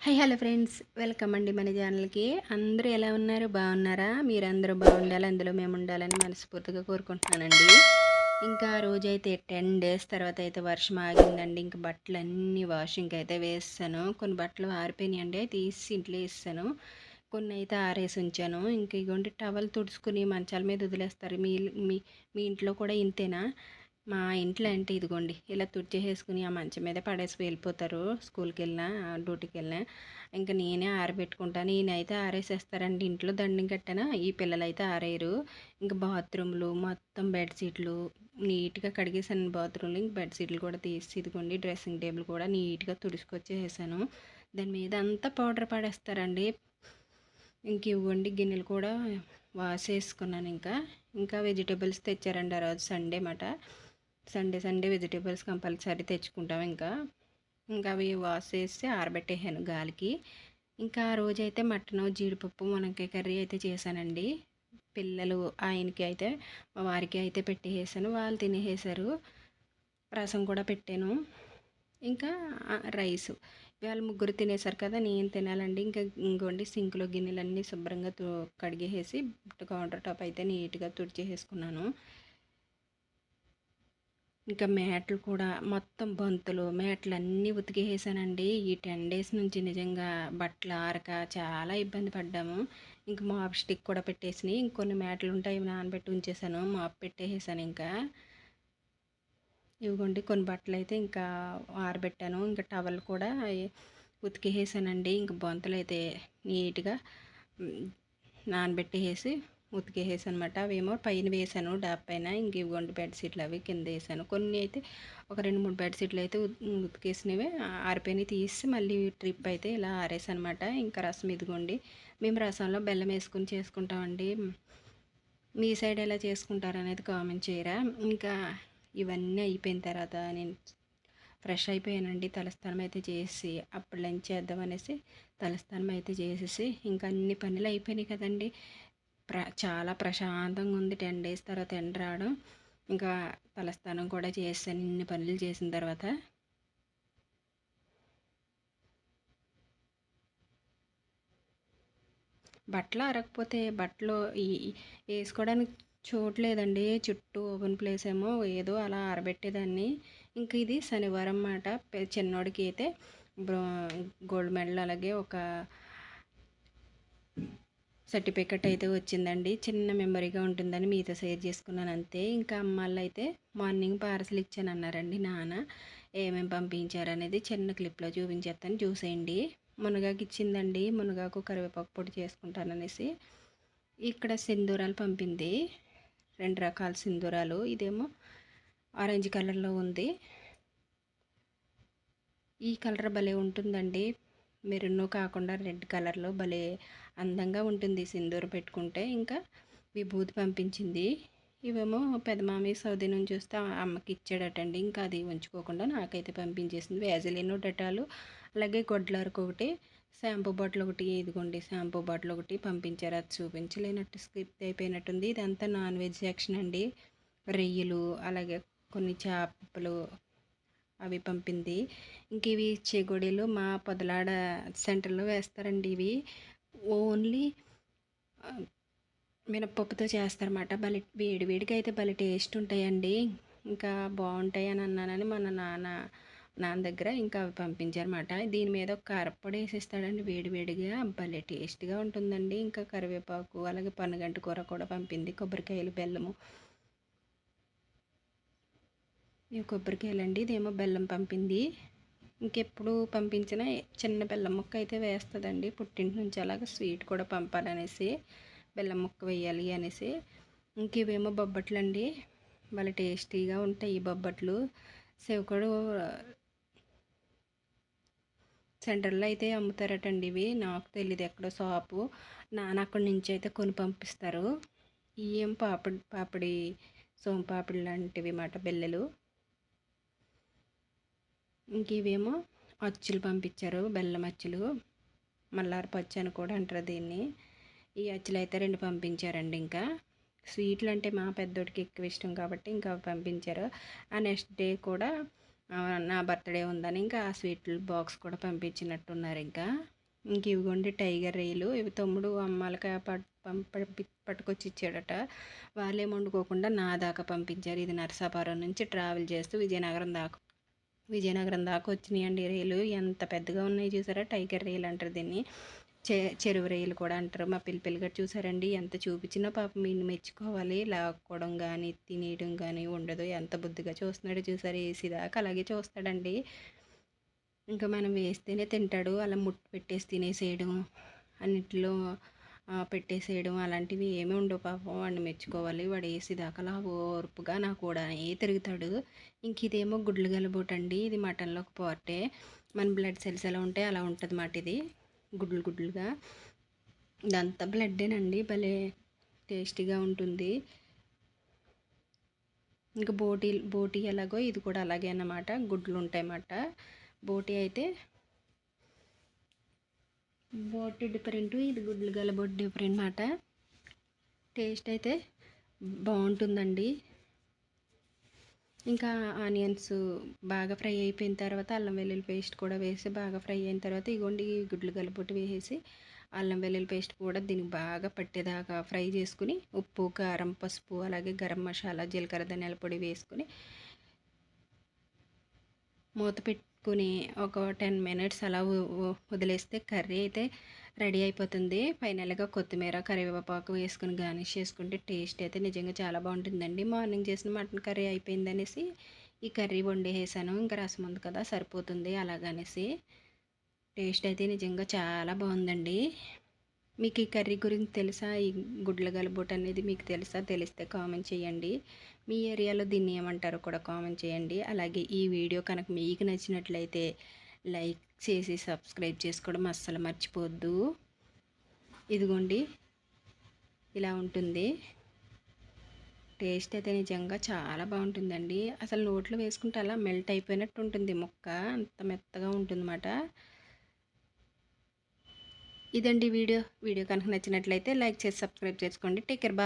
High hello friends. Welcome అండి మన ఛానల్కి. అందరూ ఎలా ఉన్నారు? బాగున్నారా? మీరందరూ బాగుండాలి అందులో మేము ఉండాలని మనస్ఫూర్తిగా కోరుకుంటున్నానండి. ఇంకా ఆ రోజైతే టెన్ డేస్ తర్వాత అయితే వర్షం ఆగిందండి. ఇంకా బట్టలు అన్నీ వాషింగ్కి అయితే వేస్తాను. కొన్ని బట్టలు ఆరిపోయినాయండి తీసి ఇంట్లో వేస్తాను. కొన్ని అయితే ఆరేసి ఉంచాను. ఇంక ఇగోండి టవల్ తుడుచుకుని మంచాల మీద వదిలేస్తారు. మీ మీ మీ ఇంట్లో కూడా ఇంతేనా? మా ఇంట్లో అంటే ఇదిగోండి ఇలా తుడిచేసేసుకుని ఆ మంచం మీద పడేసి వెళ్ళిపోతారు. స్కూల్కి వెళ్ళినా డ్యూటీకి వెళ్ళినా ఇంకా నేనే ఆరబెట్టుకుంటాను నేనైతే ఆరేసేస్తారండి ఇంట్లో. దండం కట్టానా ఈ పిల్లలు అయితే ఆరేయరు. ఇంకా బాత్రూమ్లు మొత్తం బెడ్షీట్లు నీట్గా కడిగేసాను బాత్రూమ్లు. ఇంక బెడ్షీట్లు కూడా తీసి ఇదిగోండి డ్రెస్సింగ్ టేబుల్ కూడా నీట్గా తుడుచుకొచ్చేసాను దాని మీద అంతా పౌడర్ పడేస్తారండి. ఇంక ఇవ్వండి గిన్నెలు కూడా వాష్ చేసుకున్నాను ఇంకా. ఇంకా వెజిటేబుల్స్ తెచ్చారండి ఆ రోజు సండే మాట. సండే సండే వెజిటేబుల్స్ కంపల్సరీ తెచ్చుకుంటాం ఇంకా. ఇంకా అవి వాష్ చేసి ఆరబెట్టేసాను గాలికి. ఇంకా ఆ రోజైతే మటన్ జీడిపప్పు మునక్కాయ కర్రీ అయితే చేశానండి. పిల్లలు ఆయనకి అయితే మా వారికి అయితే పెట్టేసాను వాళ్ళు తినేసారు రసం కూడా పెట్టాను. ఇంకా రైస్. వాళ్ళు ముగ్గురు తినేసారు కదా నేను తినాలండి. ఇంకా ఇంకోండి సింక్లో గిన్నెలన్నీ శుభ్రంగా కడిగేసి కౌంటర్ టాప్ అయితే నీట్గా తుడిచేసేసుకున్నాను. ఇంకా మ్యాట్లు కూడా మొత్తం బంతులు మ్యాట్లు అన్నీ ఉతికేసానండి ఈ టెన్ డేస్ నుంచి నిజంగా బట్టలు ఆరక చాలా ఇబ్బంది పడ్డాము. ఇంక మాప్ స్టిక్ కూడా పెట్టేసి ఇంకొన్ని మ్యాట్లు ఉంటాయి నానబెట్టి ఉంచేసాను. మాప్ పెట్టేసాను ఇంకా. ఇవ్వండి కొన్ని బట్టలు అయితే ఇంకా ఆరబెట్టాను. ఇంకా టవల్ కూడా ఉతికేసానండి ఇంక బొంతలు అయితే నీట్గా నానబెట్టేసి ఉతికేసేసి అనమాట అవేమో పైన వేసాను డాబ్ పైన. ఇంక ఇవ్వండి బెడ్షీట్లు అవి కింద వేసాను. కొన్ని అయితే ఒక రెండు మూడు బెడ్షీట్లు అయితే ఉతికేసినవి. ఆరిపోయినవి తీసి మళ్ళీ ట్రిప్ అయితే ఇలా ఆరేసనమాట ఇంకా రసం ఇదిగోండి. మేము రసంలో బెల్లం వేసుకుని చేసుకుంటామండి. మీ సైడ్ ఎలా చేసుకుంటారు అనేది కామెంట్ చేయరా? ఇంకా ఇవన్నీ అయిపోయిన తర్వాత నేను ఫ్రెష్ అయిపోయానండి. తలస్నానం అయితే చేసి అప్పుడు లంచ్ చేద్దామనేసి తలస్నానం అయితే చేసేసి ఇంకా అన్ని పనులు అయిపోయినాయి కదండి. ప్ర చాలా ప్రశాంతంగా ఉంది. టెన్ డేస్ తర్వాత ఎండ రావడం. ఇంకా తలస్నానం కూడా చేసాను ఇన్ని పనులు చేసిన తర్వాత. బట్టలు అరకపోతే బట్టలు వేసుకోవడానికి చూడలేదండి చుట్టూ ఓపెన్ ప్లేస్ ఏమో ఏదో అలా ఆరబెట్టేదాన్ని. ఇంక ఇది శనివారం మాట చిన్నోడికి అయితే గోల్డ్ మెడల్ అలాగే ఒక సర్టిఫికెట్ అయితే వచ్చిందండి. చిన్న మెమరీగా ఉంటుందని మీతో షేర్ చేసుకున్నాను అంతే. ఇంకా అమ్మాళ్ళు అయితే మార్నింగ్ పార్సల్ ఇచ్చానన్నారండి నాన్న. ఏమేమి పంపించారు అనేది చిన్న క్లిప్లో చూపించేస్తాను. చూసేయండి. మునగాకు ఇచ్చిందండి. మునగాకు కరివేపాకు పొడి చేసుకుంటాననేసి ఇక్కడ సింధూరాలు పంపింది. రెండు రకాల సింధూరాలు. ఇదేమో ఆరెంజ్ కలర్లో ఉంది. ఈ కలర్ భలే ఉంటుందండి. మెరూన్ కాకుండా రెడ్ కలర్లో భలే అందంగా ఉంటుంది సింధూరు పెట్టుకుంటే. ఇంకా విభూతి పంపించింది. ఇవేమో పెదమామి సౌదీ నుంచి వస్తే అమ్మకి ఇచ్చాడటండి. ఇంకా అది ఉంచుకోకుండా నాకైతే పంపించేసింది. వ్యాజిలిన్ డెటాలు అలాగే గొడ్లరకు ఒకటి షాంపూ బాటిల్ ఒకటి ఇదిగోండి షాంపూ బాటిల్ ఒకటి పంపించారు. అది చూపించలేనట్టు స్క్రిప్ట్ అయిపోయినట్టుంది. ఇదంతా నాన్ వెజ్ సెక్షన్ అండి. రొయ్యలు అలాగే కొన్ని చేపలు అవి పంపింది. ఇంక ఇవి చెగుడీలు మా పొదలాడ సెంటర్లో వేస్తారండి ఇవి. ఓన్లీ మినప్పప్పుతో చేస్తారన్నమాట. భలే వేడి వేడిగా అయితే భలే టేస్ట్ ఉంటాయండి. ఇంకా బాగుంటాయి అని అన్నానని మన నాన్న నాన్న దగ్గర ఇంకా అవి పంపించారన్నమాట. దీని మీద ఒక కారప్పొడి వేసేస్తాడండి. వేడివేడిగా భలే టేస్ట్గా ఉంటుందండి. ఇంకా కరివేపాకు అలాగే పన్నగంట కూర కూడా పంపింది. కొబ్బరికాయలు బెల్లము ఇవి కొబ్బరికాయలు అండి ఇదేమో బెల్లం పంపింది. ఇంకెప్పుడు పంపించిన చిన్న బెల్లం ముక్క అయితే వేస్తుందండి. పుట్టింటి నుంచి అలాగ స్వీట్ కూడా పంపాలనేసి బెల్లం ముక్క వేయాలి అనేసి. ఇంకేవేమో బొబ్బట్లు అండి భలే టేస్టీగా ఉంటాయి ఈ బొబ్బట్లు. సేవకుడు సెంటర్లో అయితే అమ్ముతారటండి ఇవి. నాకు తెలియదు ఎక్కడో షాపు. నాన్న అక్కడి నుంచి అయితే కొని పంపిస్తారు. ఇవేం పాపడి పాపిడి సోంపాపిడి లాంటివి మాట బెల్లలు. ఇంక ఇవేమో అచ్చులు పంపించారు బెల్లం అచ్చులు మల్లారి పచ్చి అని కూడా అంటారు దీన్ని. ఈ అచ్చులు అయితే రెండు పంపించారండి ఇంకా. స్వీట్లు అంటే మా పెద్దోడికి ఎక్కువ ఇష్టం కాబట్టి ఇంకా పంపించారు. ఆ నెక్స్ట్ డే కూడా నా బర్త్డే ఉందని ఇంకా ఆ స్వీట్ల బాక్స్ కూడా పంపించినట్టున్నారు ఇంకా. ఇంక ఇవిగోండి టైగర్ రైలు. ఇవి తమ్ముడు అమ్మాలకి పట్టుకొచ్చి ఇచ్చాడట. వాళ్ళేం వండుకోకుండా నా దాకా పంపించారు. ఇది నరసాపురం నుంచి ట్రావెల్ చేస్తూ విజయనగరం దాకా విజయనగరం దాకా వచ్చినాయండి రైలు. ఎంత పెద్దగా ఉన్నాయి చూసారా? టైగర్ రైలు అంటారు దీన్ని. చె చెరువు రైలు కూడా అంటారు. మా పిల్లపిల్లగారు చూసారండి. ఎంత చూపించినా పాపం మీరు మెచ్చుకోవాలి. లాక్కోవడం కానీ తినేయడం కానీ ఉండదు. ఎంత బుద్ధిగా చూస్తున్నాడో చూసారు? ఏసీ దాకా అలాగే చూస్తాడండి. ఇంకా మనం వేస్తేనే తింటాడు. అలా ముట్టు పెట్టేసి తినేసేయడం అన్నిట్లో పెట్టేసేయడం అలాంటివి ఏమీ ఉండవు పాపం. వాడిని మెచ్చుకోవాలి. వాడు వేసి దాకా అలా ఓర్పుగా నా కూడా తిరుగుతాడు. ఇంక ఇదేమో గుడ్లు గలబోట్ అండి ఇది మటన్లో ఒక పార్టే. మన బ్లడ్ సెల్స్ ఎలా ఉంటాయి అలా ఉంటుంది మాట ఇది. గుడ్లు గుడ్లుగా. ఇదంతా బ్లడ్డేనండి. భలే టేస్టీగా ఉంటుంది. ఇంకా బోటీ బోటీ ఎలాగో ఇది కూడా అలాగే అన్నమాట. గుడ్లు ఉంటాయన్నమాట బోటీ అయితే బోట్ డిఫరెంట్ ఇది గుడ్లు గల బోట్ డిఫరెంట్ మాట. టేస్ట్ అయితే బాగుంటుందండి. ఇంకా ఆనియన్స్ బాగా ఫ్రై అయిపోయిన తర్వాత అల్లం వెల్లుల్లి పేస్ట్ కూడా వేసి బాగా ఫ్రై అయిన తర్వాత ఇగోండి గుడ్లు కలిపొట్టి వేసేసి అల్లం వెల్లుల్లి పేస్ట్ కూడా దీనికి బాగా పట్టేదాకా ఫ్రై చేసుకుని ఉప్పు కారం పసుపు అలాగే గరం మసాలా జీలకర్ర ధనియాల పొడి వేసుకుని మూత పెట్టుకుని ఒక టెన్ మినిట్స్ అలా వదిలేస్తే కర్రీ అయితే రెడీ అయిపోతుంది. ఫైనల్గా కొత్తిమీర కరివేపాకు వేసుకుని గార్నిష్ చేసుకుంటే టేస్ట్ అయితే నిజంగా చాలా బాగుంటుందండి. మార్నింగ్ చేసిన మటన్ కర్రీ అయిపోయిందనేసి ఈ కర్రీ వండేసాను ఇంకా రసం ఉంది కదా సరిపోతుంది అలాగనేసి. టేస్ట్ అయితే నిజంగా చాలా బాగుందండి. మీకు ఈ కర్రీ గురించి తెలుసా? ఈ గుడ్ల గలబోట్ అనేది మీకు తెలుసా? తెలిస్తే కామెంట్ చేయండి. మీ ఏరియాలో దీన్ని ఏమంటారో కూడా కామెంట్ చేయండి. అలాగే ఈ వీడియో కనుక మీకు నచ్చినట్లయితే లైక్ చేసి సబ్స్క్రైబ్ చేసుకోవడం అస్సలు మర్చిపోవద్దు ఇదిగోండి. ఇలా ఉంటుంది. టేస్ట్ అయితే నిజంగా చాలా బాగుంటుందండి. అసలు నోట్లో వేసుకుంటే అలా మెల్ట్ అయిపోయినట్టు ఉంటుంది. ముక్క అంత మెత్తగా ఉంటుందన్నమాట. ఇదండి వీడియో. వీడియో కనుక నచ్చినట్లయితే లైక్ చేసి సబ్స్క్రైబ్ చేసుకోండి. Take care. బా